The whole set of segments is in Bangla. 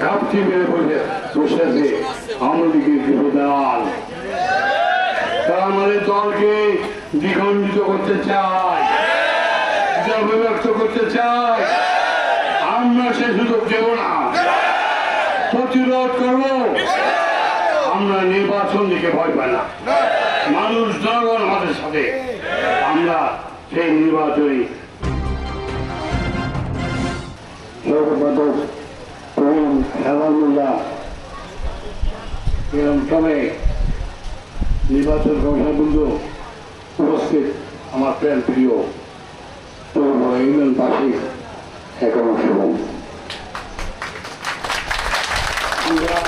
ঘাপটি মেরে বসে বসে আছে আওয়ামী কিছু তারা আমাদের দলকে দ্বিখণ্ডিত করতে চায়। বিভক্ত করতে চায়। আমরা সে সুযোগ দেব না। প্রতিরোধ করব। আমরা নির্বাচন দিকে ভয় পাই না। মানুষ, জনগণ আমাদের সাথে। আমরা সেই নির্বাচনী নির্বাচন উপস্থিত আমার প্রেম প্রিয় পূর্ব ইউনিয়নবাসী শুনুন আমরা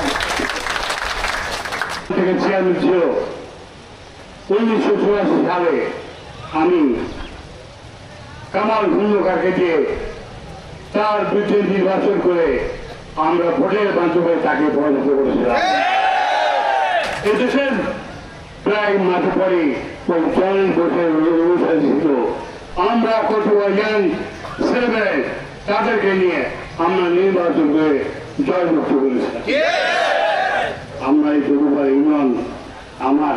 থেকে উনিশশো চুরাশি সালে আমি কামাল খন্দকারকে দিয়ে তার বিরুদ্ধে নির্বাচন করে আমরা ভোটের মাধ্যমে তাকে পরাজিত করেছিলাম এদেশের প্রায় মাঠে পরে ওই ভোটের অনুষ্ঠান ছিল। আমরা কতবার ইয়াং ছেলেমেয়ে তাদেরকে নিয়ে আমরা নির্বাচন করে জয়মুক্ত করেছিলাম আমরা এই তরুবার ইউনিয়ন আমার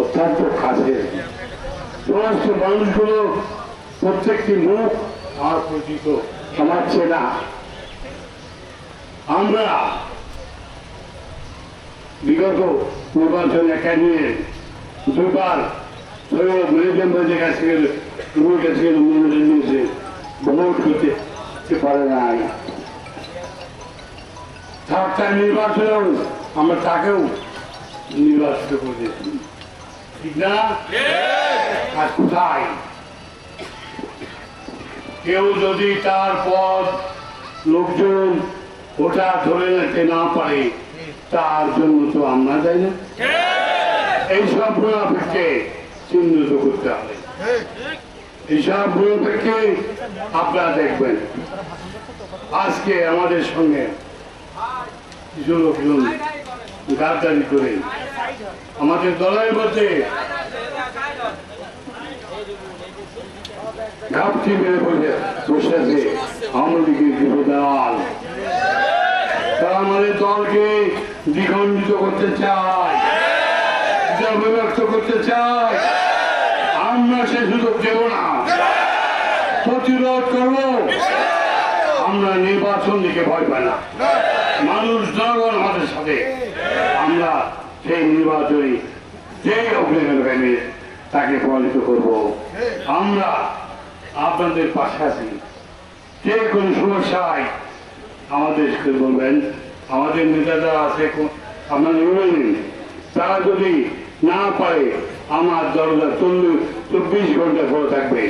অত্যন্ত কাছে সমস্ত মানুষগুলো প্রত্যেকটি মুখ আমার পরিচিত আমার চেনা আমরা বিগত নির্বাচনে ক্যান্ডিডেট দুবার সৈয়দ কাছ থেকে রুমের কাছ থেকে মনোনয়ন নিয়েছে। ভোট করতে পারে তার নির্বাচনেও আমরা তাকেও নির্বাচিত করে দিয়েছি। ঠিক না? আর কোথায়? কেউ যদি তার পদ লোকজন ওটা ধরে নিতে না পারে, তার জন্য তো আমরা যাই না। এইসব মুনাফিককে চিহ্নিত করতে হবে। এইসব মুনাফিককে আপনারা দেখবেন। আজকে আমাদের সঙ্গে কিছু লোকজন গাদ্দারি করে। আমাদের দলের মধ্যে ঘাপটি মেরে বসে বসে আছে। আওয়ামী লীগের দেওয়াল তারা আমাদের দলকে দ্বিখণ্ডিত করতে চায়। বিভক্ত করতে চায়। আমরা সে সুযোগ দেব না। প্রতিরোধ করব। আমরা নির্বাচন দিকে ভয় পাই না। মানুষ, জনগণ আমাদের সাথে। আমরা সেই নির্বাচনী যে অগ্নিকাণ্ডে তাকে পরাজিত করব। আমরা আপনাদের পাশে আছি। যে কোনো সমস্যায় আমাদের সাথে বলবেন, আমাদের নেতারা আছে আপনার আপনারা বলবেন তারা যদি না পারে, আমার দরজা চল্লিশ, চব্বিশ ঘণ্টা খোলা থাকবে।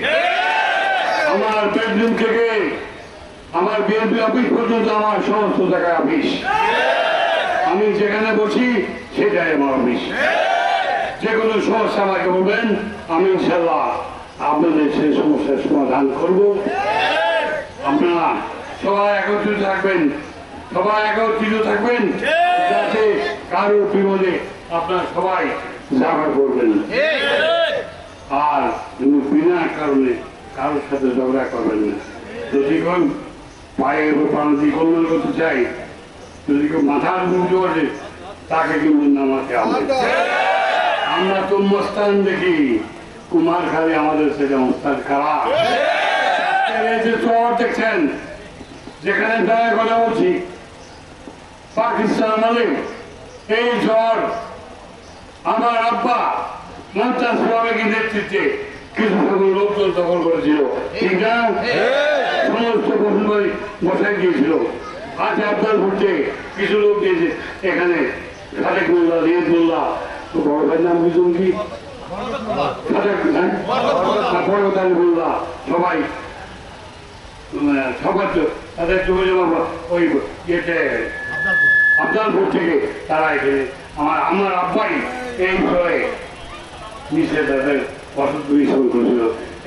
আমার বেডরুম থেকে আমার বিএনপি অফিস পর্যন্ত আমার সমস্ত জায়গায় অফিস। আমি যেখানে বসি, সেটাই আমার অফিস। যে কোনো সমস্যা আমাকে বলবেন, আমি ইনশাল্লাহ আপনাদের সেই সমস্যার সমাধান করব। আপনারা সবাই একত্রিত থাকবেন। সবাই একত্রিত থাকবেন। যাতে কারও বিপদে আপনারা সবাই জামা করবেন। আর বিনা কারণে কারোর সাথে ঝগড়া করবেন না। যদি কোন পায়ে প্রাণী কল্যাণ করতে চাই যদি কেউ মাথার মুখ করে, তাকে কিন্তু নামাতে হবে। আমরা তো মস্তান দেখি। কুমার খালি আমাদের সেটা মস্তান খারাপ। দেখছেন যেখানে দাঁড়ায় কথা উচিত পাকিস্তান মানে এই ঝড় আমার আব্বা মমতাজ বেগের নেতৃত্বে কিছু লোকজন দখল করেছিল। ঠিক না? সমস্ত বসুন বসাই গিয়েছিল আজ আপনার ঘুরতে কিছু লোক দিয়েছে এখানে বড় ভাইয়ের নাম বুঝুন কি? খালেক হ্যাঁ? সবাই সবার তাদের যাব ওই ইয়েতে আফজালপুর থেকে তারা এখানে আমার আমার আব্বাই এই বিষয়ে নিচে তাদের অসুখ শুরু করেছিল।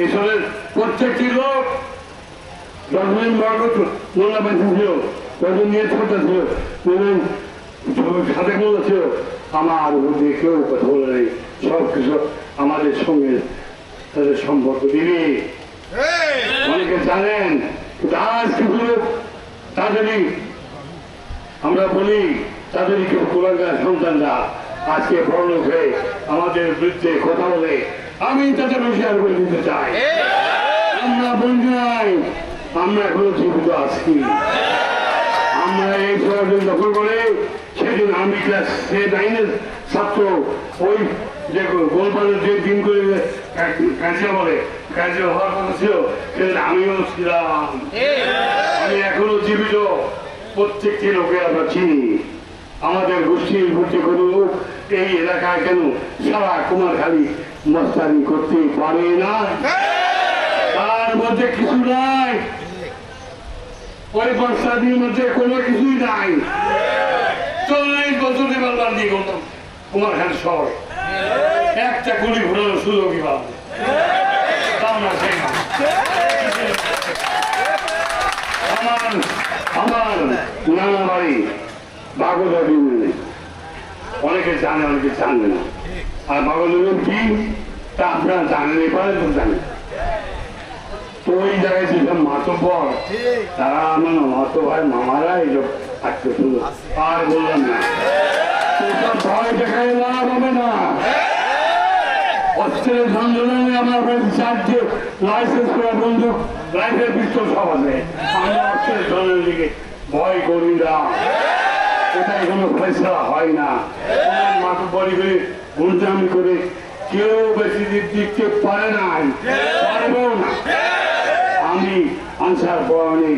এসবের প্রত্যেকটি লোক বর্গ মোল্লা পেন্সিল ছিল কয়েকজন নিয়ে ছিল এবং সাথে মোল্লা ছিল। আমার উপর দিয়ে কেউ কথা বলে নেই সব কিছু আমাদের সঙ্গে তাদের সম্পর্ক দিবি। অনেকে জানেন কিন্তু আজ লোক তাদেরই আমরা বলি তাদের কেউ কোলাগার সন্তানরা আজকে বড় হয়ে আমাদের বিরুদ্ধে কথা বলে আমি তাদের হুঁশিয়ার করে দিতে চাই আমরা বন্ধু নাই আমরা এখনও জীবিত আছি আমরা এই শহরকে দখল করে সেদিন আমি ক্লাস নাইনের ছাত্র ওই যে গোলপালের যে দিন করে বলে কাজে হওয়ার কথা ছিল আমিও ছিলাম। আমি এখনও জীবিত। প্রত্যেকটি লোকে আমরা চিনি। আমাদের গোষ্ঠীর ভর্তি করুক এই এলাকায় কেন সারা কুমারখালী মস্তানি করতে পারে না? তার মধ্যে কিছু নাই। ওই বর্ষাদির মধ্যে কোনো কিছুই নাই। চল্লিশ বছর এবার দিয়ে করতাম কুমারখান শহর। একটা গুলি ঘোরানোর সুযোগই পাবো না আমার আমার নানা বাড়ি বাগদার ইউনিয়নে অনেকে জানে অনেকে জানে না আর বাগদার কি তা আপনারা জানেন এবারে তো জানেন তো ওই জায়গায় যেসব মাতব্বর তারা আমার মাতো ভাই মামারা এইসব থাকতে শুধু আর বললাম না ভয় দেখায় লাভ হবে না অস্ত্রের সন্ধানে আমার কাছে চারটে লাইসেন্স করা বন্দুক লাইফের পিস্তল সব আছে আমি অস্ত্রের দিকে ভয় করি না। ওটাই কোনো ফেসলা হয় না। মাথা বড়ি করে গুন্ডামি করে কেউ বেশি দিক দিতে পারে না পারবেও না। আমি আনসার পড়ানি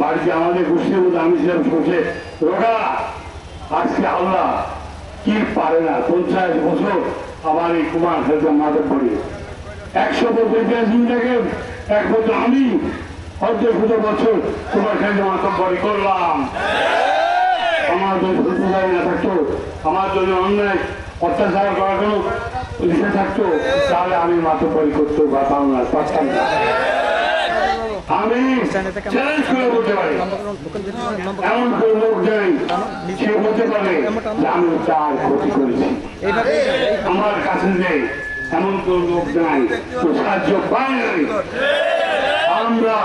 বাড়িতে আমাদের গোষ্ঠীর মধ্যে আমি ছিলাম বসে রোগা। আজকে আল্লাহ কি পারে না? পঞ্চাশ বছর আমার এই কুমার মাদক পড়ি। একশো বছর ইতিহাস নিয়ে দেখেন এক বছর আমি, অর্ধেক বছর তোমার খেয়ে পড়ি, করলাম। আমার যদি সুবিধায় না থাকতো, আমার যদি অন্যায় অত্যাচার করার কোনো লিখে থাকতো, তাহলে আমি মাতব্বরি পরি বা পারতাম না পারতাম না। আমি করে এমন কোন লোক নেই, সে পারে আমি তার ক্ষতি করেছি। আমার কাছে নেই, এমন কোন লোক নাই তো সাহায্য পাই নাই। আমরা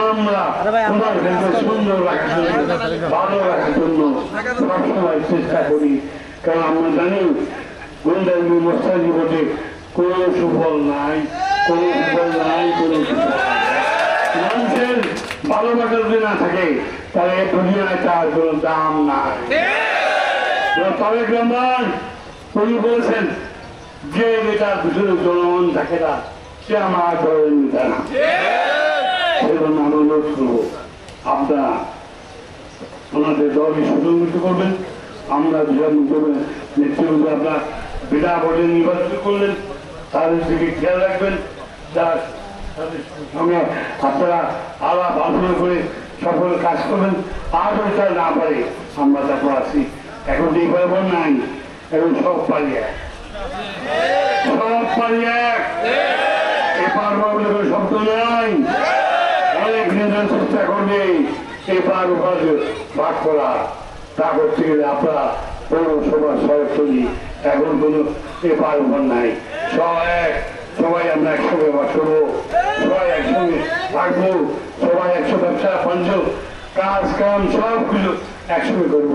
আমরা সুন্দর ভালো জন্য করি। জানি কোনো সুফল নাই, কোনো সুফল নাই, কোনো সুফল নাই। মানুষের ভালোবাসা যদি না থাকে, তাহলে দুনিয়ায় তার কোনো দাম নাই। তবে গ্রামবান, উনি বলছেন, যে নেতার পিছনে জনগণ থাকে না, সে আমার দলের নেতা না। সেজন্য আমি অনুরোধ করব, আপনারা ওনাদের দলকে সুসংগঠিত করবেন, আমরা যেসব নেতৃবৃন্দ আপনার বিনা ভোটে নির্বাচিত করলেন, তাদের দিকে খেয়াল রাখবেন যার সঙ্গে আপনারা আলাপ আলোচনা করে সকল কাজ করবেন। আর যদি না পারে, আমরা তারপর আসি এখন যে ব্যাপার নাই, এখন সব পারি সব পারি এপার বাবুলে কোনো শব্দ নাই। অনেক নেতার চেষ্টা করবে এপার ওপার ভাগ করা। তা করতে গেলে আপনারা পৌরসভা সরকারি এখন কোনো এপার ওপার নাই। সব এক, সবাই আমরা একসঙ্গে বাস করব থাকব সবাই একশো ব্যবসা পঞ্চ কাজ কাম সবকিছু একসঙ্গে করব।